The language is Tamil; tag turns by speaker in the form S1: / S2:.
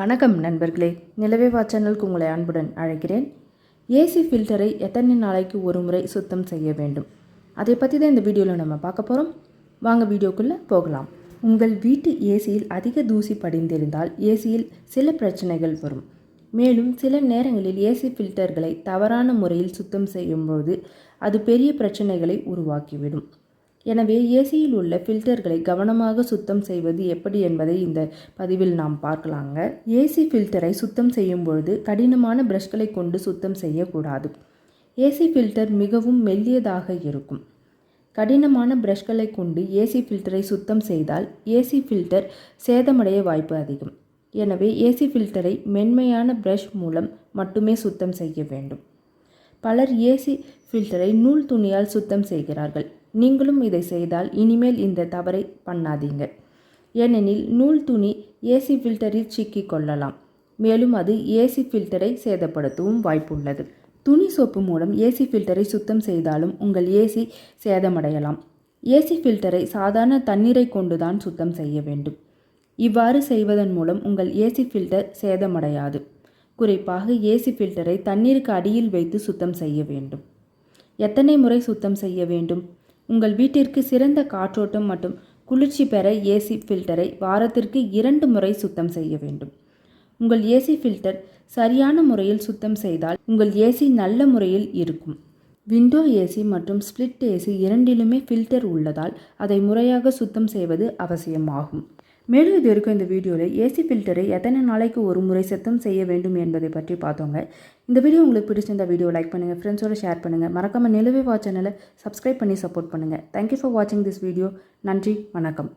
S1: வணக்கம் நண்பர்களே. நிலவேவா சேனலுக்கு உங்களை அன்புடன் அழைக்கிறேன். ஏசி ஃபில்டரை எத்தனை நாளைக்கு ஒரு முறை சுத்தம் செய்ய வேண்டும்? அதை பற்றி தான் இந்த வீடியோவில் நம்ம பார்க்க போகிறோம் வாங்க வீடியோக்குள்ளே போகலாம். உங்கள் வீட்டு ஏசியில் அதிக தூசி படிந்திருந்தால் ஏசியில் சில பிரச்சனைகள் வரும். மேலும் சில நேரங்களில் ஏசி ஃபில்டர்களை தவறான முறையில் சுத்தம் செய்யும்போது அது பெரிய பிரச்சனைகளை உருவாக்கிவிடும். எனவே ஏசியில் உள்ள ஃபில்டர்களை கவனமாக சுத்தம் செய்வது எப்படி என்பதை இந்த பதிவில் நாம் பார்க்கலாங்க. ஏசி ஃபில்டரை சுத்தம் செய்யும் பொழுது கடினமான ப்ரஷ்களை கொண்டு சுத்தம் செய்யக்கூடாது. ஏசி ஃபில்டர் மிகவும் மெல்லியதாக இருக்கும். கடினமான ப்ரஷ்களை கொண்டு ஏசி ஃபில்டரை சுத்தம் செய்தால் ஏசி ஃபில்டர் சேதமடைய வாய்ப்பு அதிகம். எனவே ஏசி ஃபில்டரை மென்மையான ப்ரஷ் மூலம் மட்டுமே சுத்தம் செய்ய வேண்டும். பலர் ஏசி ஃபில்டரை நூல் துணியால் சுத்தம் செய்கிறார்கள். நீங்களும் இதை செய்தால் இனிமேல் இந்த தவறை பண்ணாதீங்க. ஏனெனில் நூல் துணி ஏசி ஃபில்டரில் சிக்கி கொள்ளலாம். மேலும் அது ஏசி ஃபில்டரை சேதப்படுத்தவும் வாய்ப்புள்ளது. துணி சோப்பு மூலம் ஏசி ஃபில்டரை சுத்தம் செய்தாலும் உங்கள் ஏசி சேதமடையலாம். ஏசி ஃபில்டரை சாதாரண தண்ணீரை கொண்டுதான் சுத்தம் செய்ய வேண்டும். இவ்வாறு செய்வதன் மூலம் உங்கள் ஏசி ஃபில்டர் சேதமடையாது. குறிப்பாக ஏசி ஃபில்டரை தண்ணீருக்கு அடியில் வைத்து சுத்தம் செய்ய வேண்டும். எத்தனை முறை சுத்தம் செய்ய வேண்டும்? உங்கள் வீட்டிற்கு சிறந்த காற்றோட்டம் மற்றும் குளிர்ச்சி பெற ஏசி ஃபில்டரை வாரத்திற்கு இரண்டு முறை சுத்தம் செய்ய வேண்டும். உங்கள் ஏசி ஃபில்டர் சரியான முறையில் சுத்தம் செய்தால் உங்கள் ஏசி நல்ல முறையில் இருக்கும். விண்டோ ஏசி மற்றும் ஸ்பிளிட் ஏசி இரண்டிலுமே ஃபில்டர் உள்ளதால் அதை முறையாக சுத்தம் செய்வது அவசியமாகும். மேலும் இது வரைக்கும் இந்த வீடியோவில் ஏசி ஃபில்டரை எத்தனை நாளைக்கு ஒரு முறை சுத்தம் செய்ய வேண்டும் என்பதை பற்றி பார்த்தோங்க. இந்த வீடியோ உங்களுக்கு பிடிச்சிருந்த வீடியோ லைக் பண்ணுங்கள் ஃப்ரெண்ட்ஸோட ஷேர் பண்ணுங்கள் மறக்காமல் நிலவே வா சேனலை சப்ஸ்கிரைப் பண்ணி சப்போர்ட் பண்ணுங்கள் தேங்க்யூ ஃபார் வாட்சிங் திஸ் வீடியோ நன்றி வணக்கம்.